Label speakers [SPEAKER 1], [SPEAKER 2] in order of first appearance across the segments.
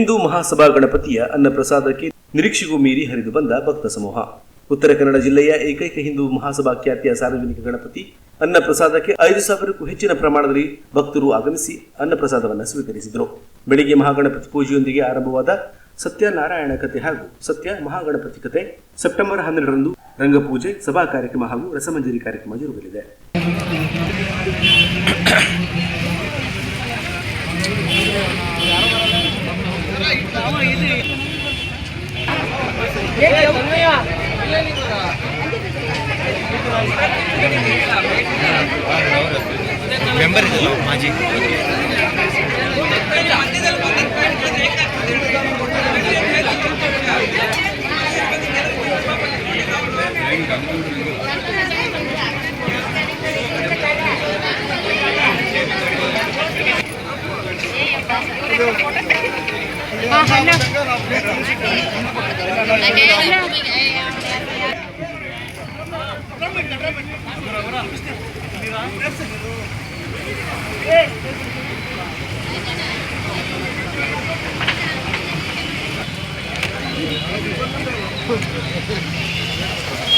[SPEAKER 1] ಹಿಂದೂ ಮಹಾಸಭಾ ಗಣಪತಿಯ ಅನ್ನಪ್ರಸಾದಕ್ಕೆ ನಿರೀಕ್ಷೆಗೂ ಮೀರಿ ಹರಿದು ಬಂದ ಭಕ್ತ ಸಮೂಹ. ಉತ್ತರ ಕನ್ನಡ ಜಿಲ್ಲೆಯ ಏಕೈಕ ಹಿಂದೂ ಮಹಾಸಭಾ ಖ್ಯಾತಿಯ ಸಾರ್ವಜನಿಕ ಗಣಪತಿ ಅನ್ನಪ್ರಸಾದಕ್ಕೆ ಐದು ಸಾವಿರಕ್ಕೂ ಹೆಚ್ಚಿನ ಪ್ರಮಾಣದಲ್ಲಿ ಭಕ್ತರು ಆಗಮಿಸಿ ಅನ್ನಪ್ರಸಾದವನ್ನು ಸ್ವೀಕರಿಸಿದರು. ಬೆಳಿಗ್ಗೆ ಮಹಾಗಣಪತಿ ಪೂಜೆಯೊಂದಿಗೆ ಆರಂಭವಾದ ಸತ್ಯನಾರಾಯಣ ಕಥೆ ಹಾಗೂ ಸತ್ಯ ಮಹಾಗಣಪತಿ ಕಥೆ ಸೆಪ್ಟೆಂಬರ್ ಹನ್ನೆರಡರಂದು ರಂಗಪೂಜೆ, ಸಭಾ ಕಾರ್ಯಕ್ರಮ ಹಾಗೂ ರಸಮಂಜರಿ ಕಾರ್ಯಕ್ರಮ ಜರುಗಲಿದೆ.
[SPEAKER 2] మెంబర్ ఇదిలో మాజీ Thank you. Hala. Thank you.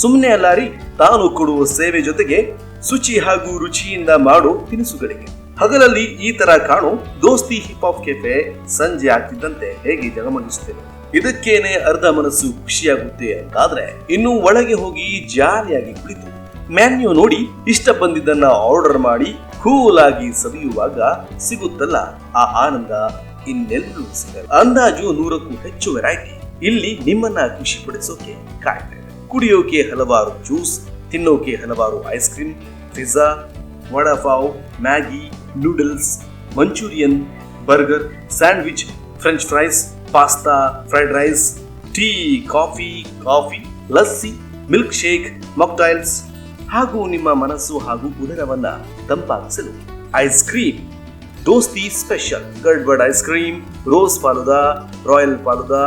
[SPEAKER 1] ಸುಮ್ಮನೆ ಅಲ್ಲಾರಿ ತಾನು ಕೊಡುವ ಸೇವೆ ಜೊತೆಗೆ ಶುಚಿ ಹಾಗೂ ರುಚಿಯಿಂದ ಮಾಡೋ ತಿನಿಸುಗಳಿಗೆ. ಹಗಲಲ್ಲಿ ಈ ತರ ಕಾಣೋ, ದೋಸ್ತಿ ಹಿಪ್ ಹಾಪ್ ಕೆಫೆ ಸಂಜೆ ಆಗ್ತಿದ್ದಂತೆ ಹೇಗೆ ಜಗಮಗಿಸುತ್ತೇವೆ. ಇದಕ್ಕೇನೆ ಅರ್ಧ ಮನಸ್ಸು ಖುಷಿಯಾಗುತ್ತೆ ಅಂತಾದ್ರೆ, ಇನ್ನು ಒಳಗೆ ಹೋಗಿ ಜಾಲಿಯಾಗಿ ಕುಳಿತು ಮ್ಯಾನ್ಯೂ ನೋಡಿ ಇಷ್ಟ ಬಂದಿದ್ದನ್ನ ಆರ್ಡರ್ ಮಾಡಿ ಕೂಲ್ ಆಗಿ ಸವಿಯುವಾಗ ಸಿಗುತ್ತಲ್ಲ ಆ ಆನಂದ ಇನ್ನೆಲ್ಲೂ ಸಿಗಲ್ಲ. ಅಂದಾಜು ನೂರಕ್ಕೂ ಹೆಚ್ಚು ವೆರೈಟಿ ಇಲ್ಲಿ ನಿಮ್ಮನ್ನ ಖುಷಿ ಪಡಿಸೋಕೆ ಕುಡಿಯೋಕೆ ಹಲವಾರು ಜ್ಯೂಸ್, ತಿನ್ನೋಕೆ ಹಲವಾರು ice cream pizza vada pav Maggi noodles Manchurian, burger, sandwich French fries pasta fried rice tea, coffee coffee, lassi milk shake mocktails ಹಾಗೂ ನಿಮ್ಮ ಮನಸ್ಸು ಹಾಗೂ ಉದರವನ್ನ ತಂಪಾಗಿಸಲು ice cream Dosti special gadbad ice cream rose falooda royal falooda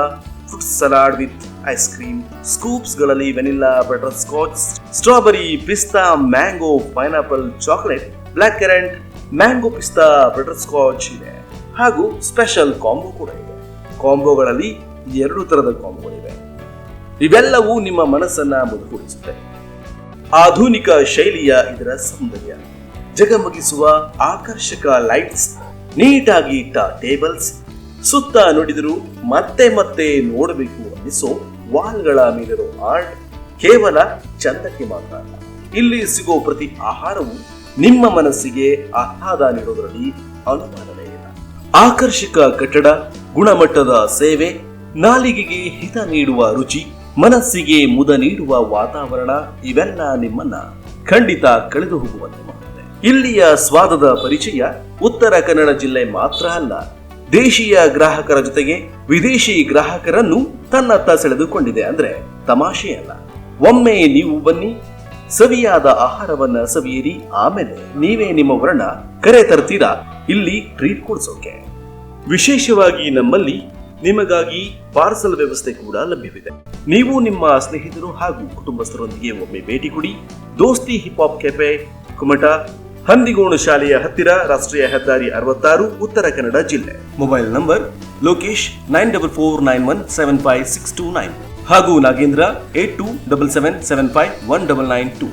[SPEAKER 1] fruit salad with ice cream ಸ್ಕೂಪ್ಸ್ಗಳಲ್ಲಿ vanilla butterscotch strawberry pista mango pineapple chocolate black currant mango pista butterscotch ಇದೆ. ಹಾಗೂ special combo ಕೂಡ ಇದೆ. ಕಾಂಬೋಗಳಲ್ಲಿ ಎರಡು ತರದ ಕಾಂಬೋಗಳಿವೆ ಇವೆಲ್ಲವೂ ನಿಮ್ಮ ಮನಸ್ಸನ್ನ ಮುದುಗೂಡಿಸುತ್ತೆ ಆಧುನಿಕ ಶೈಲಿಯ ಇದರ ಸೌಂದರ್ಯ. ಜಗಮಗಿಸುವ ಆಕರ್ಷಕ ಲೈಟ್ಸ್ ನೀಟಾಗಿ ಇಟ್ಟ ಟೇಬಲ್ಸ್ ಸುತ್ತ ನುಡಿದರೂ ಮತ್ತೆ ಮತ್ತೆ ನೋಡಬೇಕು ಅನ್ನಿಸೋ ವಾಲ್ಗಳ ಮೇಲಿರೋ ಆರ್ಟ್ ಕೇವಲ ಚಂದಕ್ಕೆ ಮಾತ್ರ ಅಲ್ಲ. ಇಲ್ಲಿ ಸಿಗೋ ಪ್ರತಿ ಆಹಾರವು ನಿಮ್ಮ ಮನಸ್ಸಿಗೆ ಆಹ್ಲಾದ ನೀಡೋದರಲ್ಲಿ ಅನುಮಾನವೇ ಇಲ್ಲ. ಆಕರ್ಷಕ ಕಟ್ಟಡ, ಗುಣಮಟ್ಟದ ಸೇವೆ, ನಾಲಿಗೆಗೆ ಹಿತ ನೀಡುವ ರುಚಿ, ಮನಸ್ಸಿಗೆ ಮುದ ನೀಡುವ ವಾತಾವರಣ, ಇವೆಲ್ಲ ನಿಮ್ಮನ್ನ ಖಂಡಿತ ಕಳೆದು ಹೋಗುವಂತೆ ಮಾಡುತ್ತೆ. ಇಲ್ಲಿಯ ಸ್ವಾದದ ಪರಿಚಯ ಉತ್ತರ ಕನ್ನಡ ಜಿಲ್ಲೆ ಮಾತ್ರ ಅಲ್ಲ ದೇಶೀಯ ಗ್ರಾಹಕರ ಜೊತೆಗೆ ವಿದೇಶಿ ಗ್ರಾಹಕರನ್ನು ತನ್ನತ್ತ ಸೆಳೆದುಕೊಂಡಿದೆ ಅಂದ್ರೆ ತಮಾಷೆ ಅಲ್ಲ ಒಮ್ಮೆ ನೀವು ಬನ್ನಿ, ಸವಿಯಾದ ಆಹಾರವನ್ನ ಸವಿಯಿರಿ, ಆಮೇಲೆ ನೀವೇ ನಿಮ್ಮ ವರ್ಣ ಕರೆ ತರ್ತೀರಾ? ಇಲ್ಲಿ ಟ್ರೀಟ್ ಕೊಡ್ಸೋಕೆ. ವಿಶೇಷವಾಗಿ ನಮ್ಮಲ್ಲಿ ನಿಮಗಾಗಿ ಪಾರ್ಸಲ್ ವ್ಯವಸ್ಥೆ ಕೂಡ ಲಭ್ಯವಿದೆ. ನೀವು ನಿಮ್ಮ ಸ್ನೇಹಿತರು ಹಾಗೂ ಕುಟುಂಬಸ್ಥರೊಂದಿಗೆ ಒಮ್ಮೆ ಭೇಟಿ ಕೊಡಿ. Dosti hip hop cafe Kumta Handigonu ಶಾಲೆಯ ಹತ್ತಿರ ರಾಷ್ಟ್ರೀಯ ಹೆದ್ದಾರಿ ಅರವತ್ತಾರು ಉತ್ತರ ಕನ್ನಡ ಜಿಲ್ಲೆ. Mobile number Lokesh nine double four nine one seven five six two nine ಹಾಗೂ Nagendra eight two double seven seven five one double nine two.